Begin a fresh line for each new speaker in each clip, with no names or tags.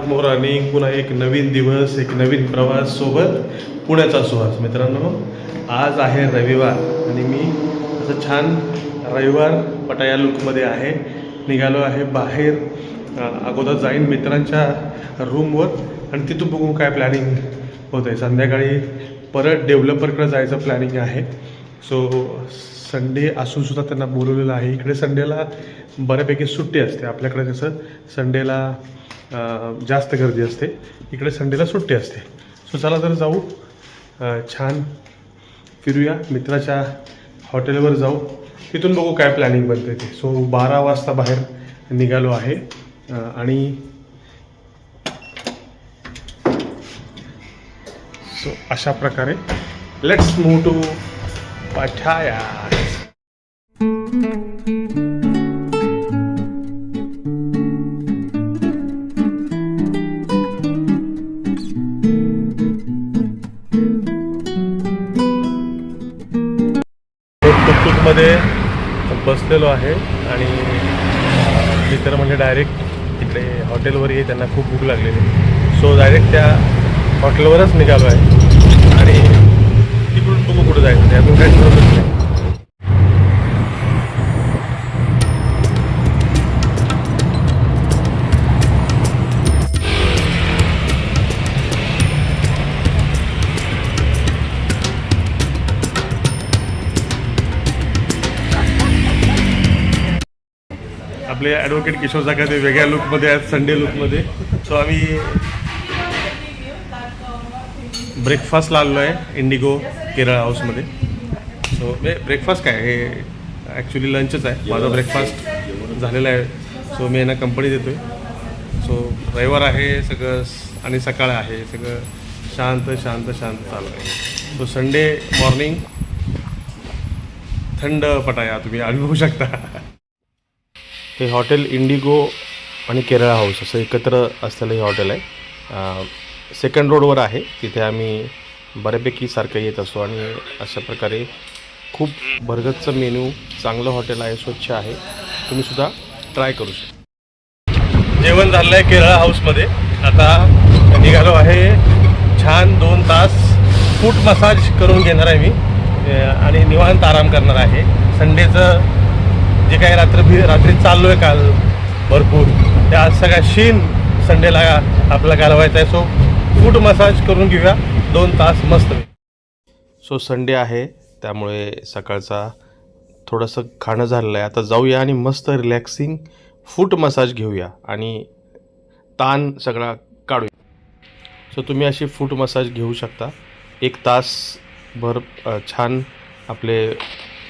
Good morning पुन्हा एक नवीन दिवस एक नवीन प्रवास सोबत पुण्याचा सुहास. मित्रांनो आज आहे रविवार आणि मी असं छान रविवार पटाया लुकमध्ये आहे. निघालो आहे बाहेर. अगोदर जाईन मित्रांच्या रूमवर आणि तिथून बघू काय प्लॅनिंग होत आहे संध्याकाळी परत डेव्हलपरकडे जायचं प्लॅनिंग आहे. सो संडे असून सुद्धा त्यांना बोलवलेलं आहे. इकडे संडेला बऱ्यापैकी सुट्टी असते. आपल्याकडे कसं संडेला जास्त गर्दी असते. इकडे संडेला सुट्टी असते. सो चला तर जाऊ. छान फिरूया. मित्राच्या हॉटेलवर जाऊ. तिथून बघू काय प्लॅनिंग बनते ते. सो बारा वाजता बाहेर निघालो आहे. आणि सो अशा प्रकारे. लेट्स मूव टू पठाया बसलेलो आहे आणि मित्र म्हणजे डायरेक्ट तिकडे हॉटेलवर ये त्यांना खूप भूक लागलेली. सो डायरेक्ट त्या हॉटेलवरच निघालो आहे. आणि तिकडून बघू कुठं जायचं? ते अजून काही ठरवलंच नाही. आपले ॲडव्होकेट किशोर जागा वेगळ्या लुकमध्ये आहेत संडे लुकमध्ये सो आम्ही ब्रेकफास्टला आलेलो आहे इंडिगो केरळ हाऊसमध्ये सो ब्रेकफास्ट काय? हे ॲक्च्युली लंचच आहे. माझा ब्रेकफास्ट झालेला आहे. सो मी यांना कंपनी देतो आहे सो रविवार आहे सगळं आणि सकाळ आहे. सगळं शांत शांत शांत चालू आहे. सो संडे मॉर्निंग थंड पटाया तुम्ही अनुभवू शकता. हे हॉटेल इंडिगो आणि केरळ हाऊस असं एकत्र असलेलं हे हॉटेल आहे. सेकंड रोडवर आहे. तिथे आम्ही बऱ्यापैकी सारखं येत असतो आणि अशा प्रकारे खूप भरगतचं मेन्यू चांगलं हॉटेल आहे स्वच्छ आहे. तुम्हीसुद्धा ट्राय करू शकता. जेवण झालं आहे केरळ हाऊसमध्ये आता निघालो आहे. छान दोन तास फूट मसाज करून घेणार आहे मी. आणि निवांत आराम करणार आहे. संडेचं जे काही रात्र रात्री चाललो आहे काल भरपूर ते आज सगळ्या शीन संडेला आपला घालवायचा आहे. सो फूट मसाज करून घेऊया. दोन तास मस्त. सो संडे आहे. त्यामुळे सकाळचा थोडंसं खाणं झालेलं आहे. आता जाऊया आणि मस्त रिलॅक्सिंग फूट मसाज घेऊया आणि ताण सगळा काढूया. सो तुम्ही अशी फूट मसाज घेऊ शकता. एक तास भर छान आपले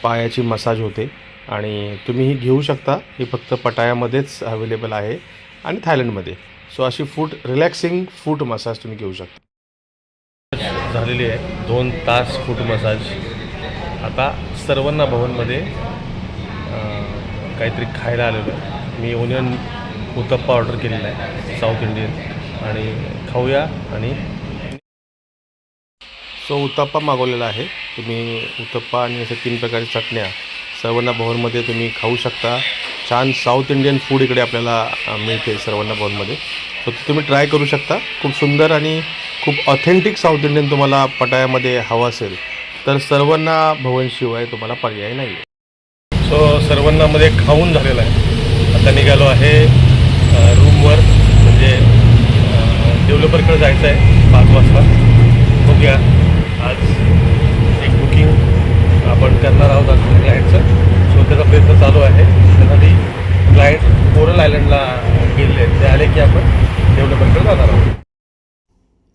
पायाची मसाज होते. आणि तुम्ही ही घेऊ शकता. ही फक्त पटायामध्येच अवेलेबल आहे आणि थायलंडमध्ये. सो अशी फूट रिलॅक्सिंग फूट मसाज तुम्ही घेऊ शकता. झालेली आहे. दोन तास फूट मसाज आता सर्वांना भवनमध्ये काहीतरी खायला आलेलो आहे. मी ओनियन उत्तप्पा ऑर्डर केलेला आहे साऊथ इंडियन आणि खाऊया आणि सो उत्तप्पा मागवलेला आहे. तुम्ही उत्तप्पा आणि असे तीन प्रकारच्या चटण्या सर्वांना भवनमध्ये तुम्ही खाऊ शकता. छान साऊथ इंडियन फूड इकडे आपल्याला मिळते सर्वांना भवनमध्ये. सो तुम्ही ट्राय करू शकता. खूप सुंदर आणि खूप ऑथेंटिक साऊथ इंडियन तुम्हाला पटायामध्ये हवं असेल तर सर्वांना भवनशिवाय तुम्हाला पर्याय नाही सो सर्वांना मध्ये खाऊन झालेला आहे. आता निघालो आहे रूमवर म्हणजे डेव्हलपरकडे जायचं आहे पाच वाजता. बघूया. आपण करणार आहोत आज क्लायंटचं सो त्याचा प्रयत्न चालू आहे. त्यासाठी क्लायंट कोरल आयलंडला गेलेले ते आले की आपण डेव्हलपमेंटकडे जाणार आहोत.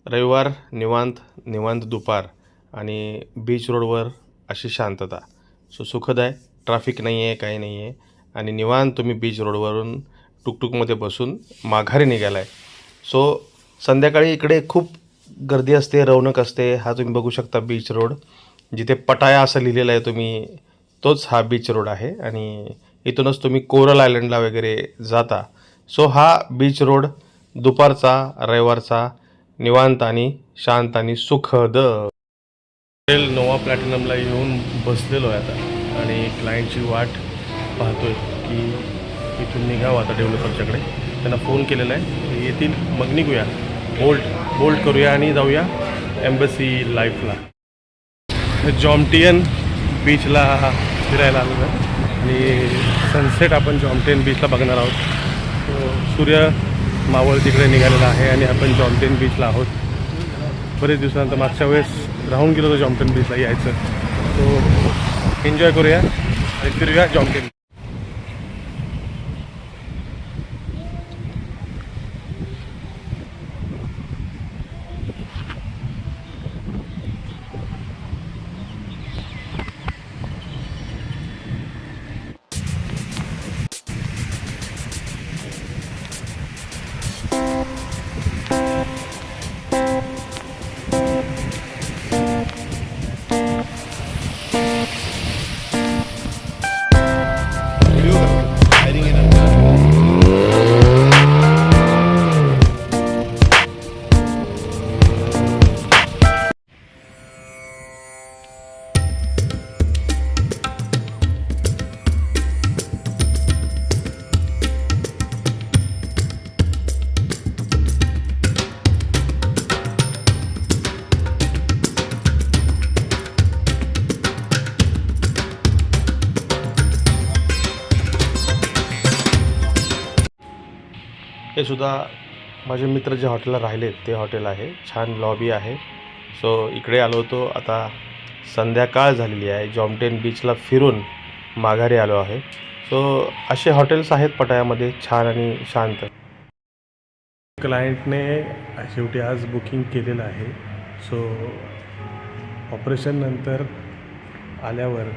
रविवार निवांत निवांत दुपार आणि बीच रोडवर अशी शांतता. सो सुखद आहे. ट्रॅफिक नाही आहे काही नाही आहे आणि निवांत तुम्ही बीच रोडवरून टुकटुकमध्ये बसून माघारी निघाला आहे सो संध्याकाळी इकडे खूप गर्दी असते रौनक असते. हा तुम्ही बघू शकता बीच रोड जिथे पटाया असं लिहिलेलं आहे तुम्ही तोच हा बीच रोड आहे आणि इथूनच तुम्ही कोरल आयलंडला वगैरे जाता. सो हा बीच रोड दुपारचा रविवारचा निवांत आणि शांत आणि सुखद. हॉटेल नोवा प्लॅटिनमला येऊन बसलेलो आहे आता आणि क्लायंटची वाट पाहतोय की इथून निघावं आता डेव्हलपरच्याकडे त्यांना फोन केलेला आहे. ते येतील मग निघूया. बोल्ट बोल्ट करूया आणि जाऊया एम्बसी लाईफला जॉमटियन बीचला फिरायला आलो आहे. आणि सनसेट आपण जॉमटियन बीचला बघणार आहोत. तो सूर्य मावळ तिकडे निघालेला आहे आणि आपण जॉमटियन बीचला आहोत. बरेच दिवसानंतर मागच्या वेळेस राहून गेलो होतो जॉमटन बीचला यायचं. तो एन्जॉय करूया आणि फिरूया जॉमटेन हे सुद्धा माझे मित्र जे हॉटेलला राहिले ते हॉटेल आहे. छान लॉबी आहे. सो इकडे आलो होतो. आता संध्याकाळ झालेली आहे. जॉमटेन बीचला फिरून माघारी आलो आहे. सो असे हॉटेल्स आहेत पटायामध्ये. छान आणि शांत. क्लायंटने शेवटी आज बुकिंग केलेलं आहे. सो ऑपरेशननंतर आल्यावर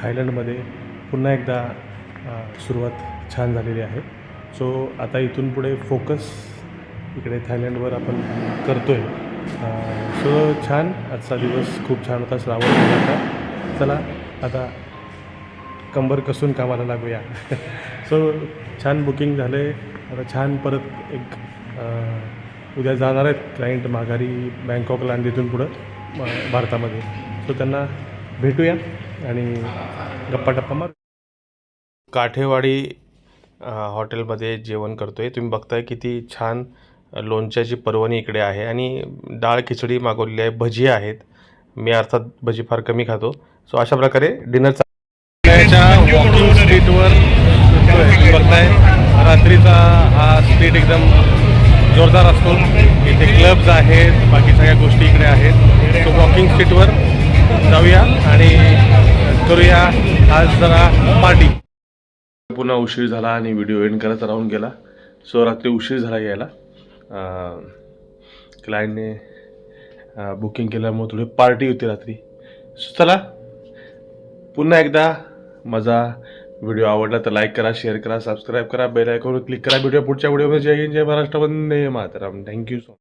थायलंडमध्ये पुन्हा एकदा सुरुवात छान झालेली आहे. सो आता इथून पुढे फोकस इकडे थायलंडवर आपण करतो आहे सो छान. आजचा दिवस खूप छान होता. श्रावण होता. चला आता कंबर कसून कामाला लागूया. सो छान बुकिंग झाले. आता छान परत एक उद्या जाणार आहेत क्लायंट माघारी बँकॉकला आणि तिथून पुढं भारतामध्ये. सो त्यांना भेटूया आणि गप्पा टप्पा मार. काठेवाडी हॉटेलमध्ये जेवण करतो आहे तुम्ही बघताय किती छान लोणच्याची पर्वणी इकडे आहे आणि डाळ खिचडी मागवलेली आहे भजी आहेत. मी अर्थात भजी फार कमी खातो. सो अशा प्रकारे डिनर वॉकिंग स्ट्रीटवर बघताय रात्रीचा हा स्ट्रीट एकदम जोरदार असतो. इथे क्लब्स आहेत बाकी सगळ्या गोष्टी इकडे आहेत. सो वॉकिंग स्ट्रीटवर जाऊया आणि करूया आज जरा पार्टी पुन्हा उशीर झाला आणि व्हिडिओ एंड करायचा राहून गेला. सो रात्री उशीर झाला यायला. क्लायंटने बुकिंग केल्यामुळे थोडी पार्टी होती रात्री. सो चला पुन्हा एकदा माझा व्हिडिओ आवडला तर लाईक करा शेअर करा सबस्क्राईब करा बेल आयकॉनवर क्लिक करा. व्हिडिओ पुढच्या व्हिडिओमध्ये. जय हिंद जय महाराष्ट्र. वंदे मातरम. Thank you so